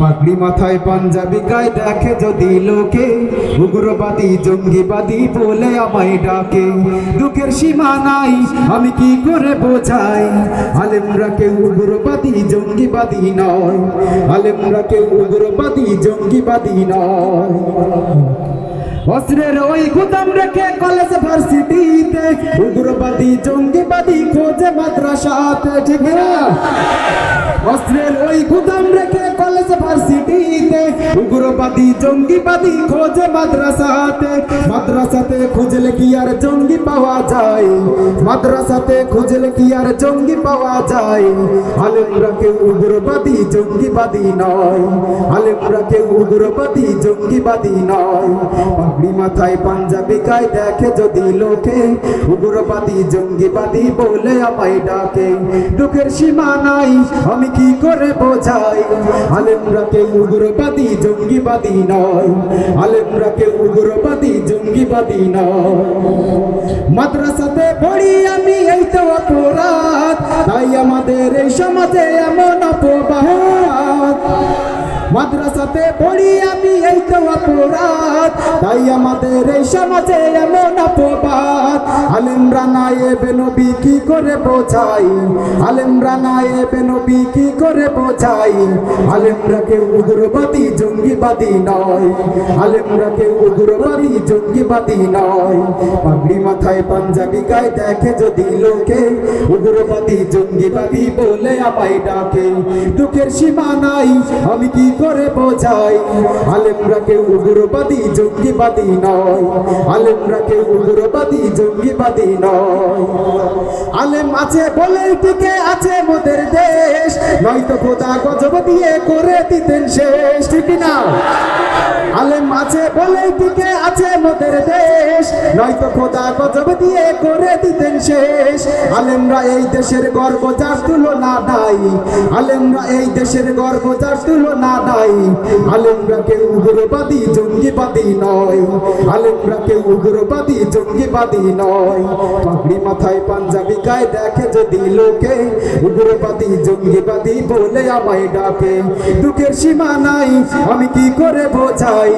পাগড়ি মাথায় পাঞ্জাবি গায়ে দেখে যদি লোকে, উগ্রবাদী, জঙ্গিবাদী বলে আমায় ডাকে। দুঃখের সীমা নাই, আমি কি করে বোঝাই? আলেমরা কেউ উগ্রবাদী, জঙ্গিবাদী নয়। আলেমরা কেউ উগ্রবাদী, জঙ্গিবাদী নয়। অস্ত্রের ওই গুদাম রেখে কলেজ ভার্সিটিতে, উগ্রবাদী, জঙ্গিবাদী খোঁজে মাদ্রাসাতে। ঠিক অস্ত্রের ওই গুদাম রেখে কলেজ ভার্সিটিতে, উগ্রবাদী, জঙ্গিবাদী খোঁজে মাদ্রাসাতে। মাদ্রাসাতে খুঁজলে কি আর জঙ্গি পাওয়া যায়? মাদ্রাসাতে খুঁজলে কি আর জঙ্গি পাওয়া যায়? আলেমরা কেউ উগ্রবাদী, জঙ্গিবাদী নয়। আলেমরা কেউ উগ্রবাদী, জঙ্গিবাদী নয়। পাগড়ি মাথায় পাঞ্জাবি গায়ে দেখে যদি লোকে উগ্রবাদী, জঙ্গিবাদী বলে আমায় ডাকে। দুঃখের সীমা নাই, আমি কি করে বোঝাই? আলেমরা কেউ উগ্রবাদী, জঙ্গিবাদী নয়। আলেমরা কেউ উগ্রবাদী, জঙ্গিবাদী নয়। মাদ্রাসাতে পড়ি আমি, এই তো অপরাধ। তাই আমাদের এই সমাজে এমন অপবাদ। মাদ্রাসাতে পড়ি আমি, এই তো অপরাধ। তাই আমাদের এই সমাজে এমন অপবাদ। আলেমরা নায়েবে নবী কি করে বোঝাই আলেমরা নায়েবে নবী কি করে বোঝাই আলেমরা কেউ উগ্রবাদী, জঙ্গিবাদী নয়। আলেমরা কেউ উগ্রবাদী, জঙ্গিবাদী নয়। পাগড়ি মাথায় পাঞ্জাবি গায়ে দেখে যদি লোকে উগ্রবাদী, জঙ্গিবাদী বলে আমায় ডাকে, দুঃখের সীমা নাই, আমি কি করে বোঝাই? আলেমরা কেউ উগ্রবাদী, জঙ্গিবাদী নয়। আলেমরা কেউ উগ্রবাদী, জঙ্গিবাদী নয়। আলেম আছে বলে টিকে আছে মোদের দেশ। নয়তো খোদা গজব দিয়ে করে দিতেন শেষ, ঠিক না আলেম আছে বলে টিকে আছে মোদের দেশ। নয়তো খোদা গজব দিয়ে করে দিতেন শেষ। আলেমরা এই দেশের গর্ব যার তুলনা নাই। আলেমরা এই দেশের গর্ব যার তুলনা নাই। আলেমরা কেউ উগ্রবাদী, জঙ্গিবাদী নয়। আলেমরা কেউ উগ্রবাদী, জঙ্গিবাদী নয়। পাগড়ি মাথায় পাঞ্জাবি গায়ে দেখে যদি লোকে উগ্রবাদী, জঙ্গিবাদী বলে আমায় ডাকে, দুঃখের সীমা নাই, আমি কি করে বোঝাই?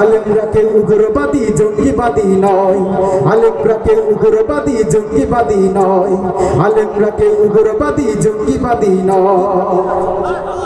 আলেমরা কেউ উগ্রবাদী, জঙ্গিবাদী নয়। আলেমরা কেউ উগ্রবাদী জঙ্গিবাদী নয়। আলেমরা কেউ উগ্রবাদী জঙ্গিবাদী নয়।